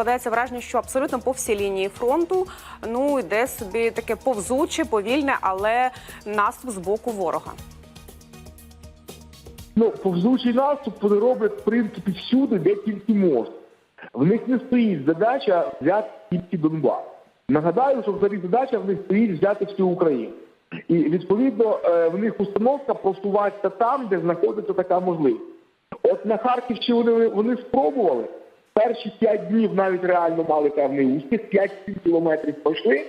складається враження, що абсолютно по всій лінії фронту ну йде собі таке повзуче, повільне, але наступ з боку ворога. Ну, повзучий наступ вони роблять в принципі всюди, де тільки можуть. В них не стоїть задача взяти тільки Донбас. Нагадаю, що взагалі задача в них стоїть взяти всю Україну. І відповідно е, в них установка просуватися там, де знаходиться така можливість. От на Харківщині вони, вони спробували. Перші п'ять днів навіть реально мали певний успіх, 5-7 кілометрів пройшли.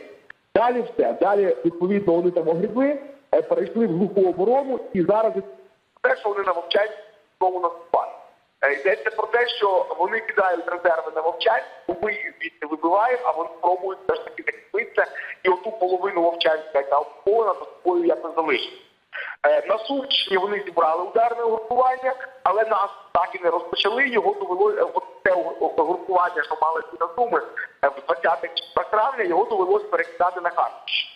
Далі все. Далі, відповідно, вони там огребли, е, перейшли в глуху оборону і зараз те, що вони на Вовчанськ знову наступають. Е, Йдеться про те, що вони кидають резерви на Вовчанськ, ми їх звідти вибиваємо, а вони спробують все ж таки закріпитися і оту половину Вовчанська, яка окупована, за собою якось залишити. Е, На Сумщині вони зібрали ударне угрупування, але нас так і не розпочали. Його довело е, угру- угрупування, що мали ці Суми е, в 20 числах травня, його довелось перекидати на Харківщину.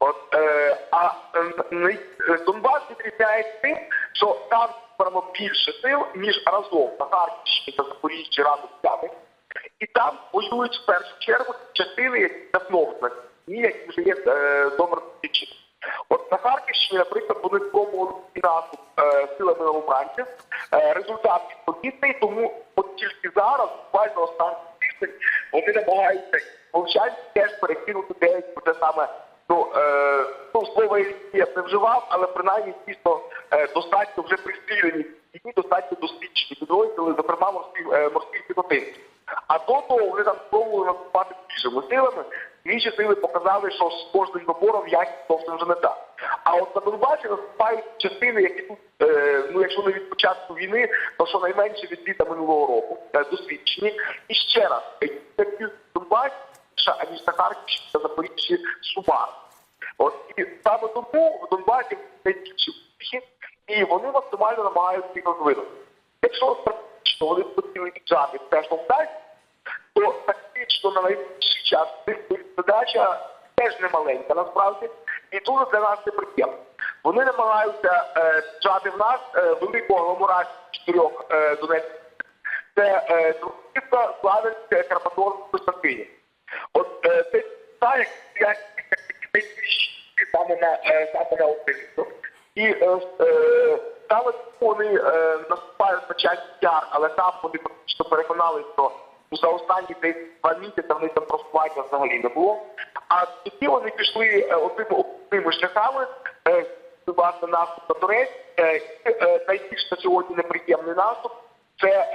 От, е, а е, Донбас відрізняється тим, що там збрано більше сил, ніж разом на Харківщині та Запоріжжі разом взяти. І там воюють в першу чергу частини, які нас які вже є е, добре. От на Харківщині, наприклад, вони спробували наступ е, силами новобранців. Е, результат відповідний, тому от тільки зараз, буквально останній тиждень, вони намагаються мовчать теж перекинути деякі те саме. Ну, е, ну, слово я не вживав, але принаймні дійсно е, достатньо вже пристрілені і достатньо досвідчені підрозділи, зокрема морські, е, морських піхотинців. А до того вони там спробували наступати більшими силами. Інші сили показали, що з кожним набором якість зовсім вже не так. А от на Донбасі наступають частини, які тут, е, ну якщо не від початку війни, то щонайменше від літа минулого року е, досвідчені. І ще раз, такі Донбасі, аніж на Харківщині та Запоріжжі сумарно. От і саме тому в Донбасі найбільші успіхи, і вони максимально намагаються їх розвинути. Якщо практично вони хотіли джабі теж не вдасться, то тактично на найближчий час задача теж не маленька насправді, і дуже для нас це приємно. Вони намагаються е, джати в нас е, велику агломерацію чотирьох е, Донецьких. Це е, Трухівка, Славянська, Карпаторська, Костянтинів. От е, це та, як саме на е, саме на Україну. І е, е, саме вони е, наступають на час яр, але там вони практично переконали, що за останні десь два місяці в них там просування взагалі не було. А тоді вони пішли е, шляхами. Е, власне наступ на Турець. Е, найбільш на сьогодні неприємний наступ це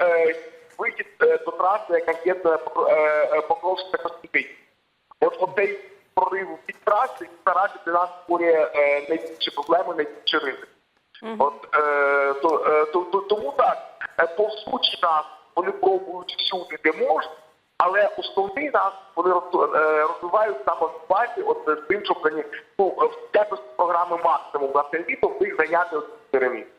вихід до траси, яка є Покровська Костянтин. От от цей прорив від траси наразі для нас створює найбільші проблеми, найбільші ризики. От тому так, повсучий нас вони пробують всюди, де можуть, але основний нас вони е, розвивають саме в базі, от е, з тим, щоб ну, в якості програми максимум на це літо встиг зайняти от місяці.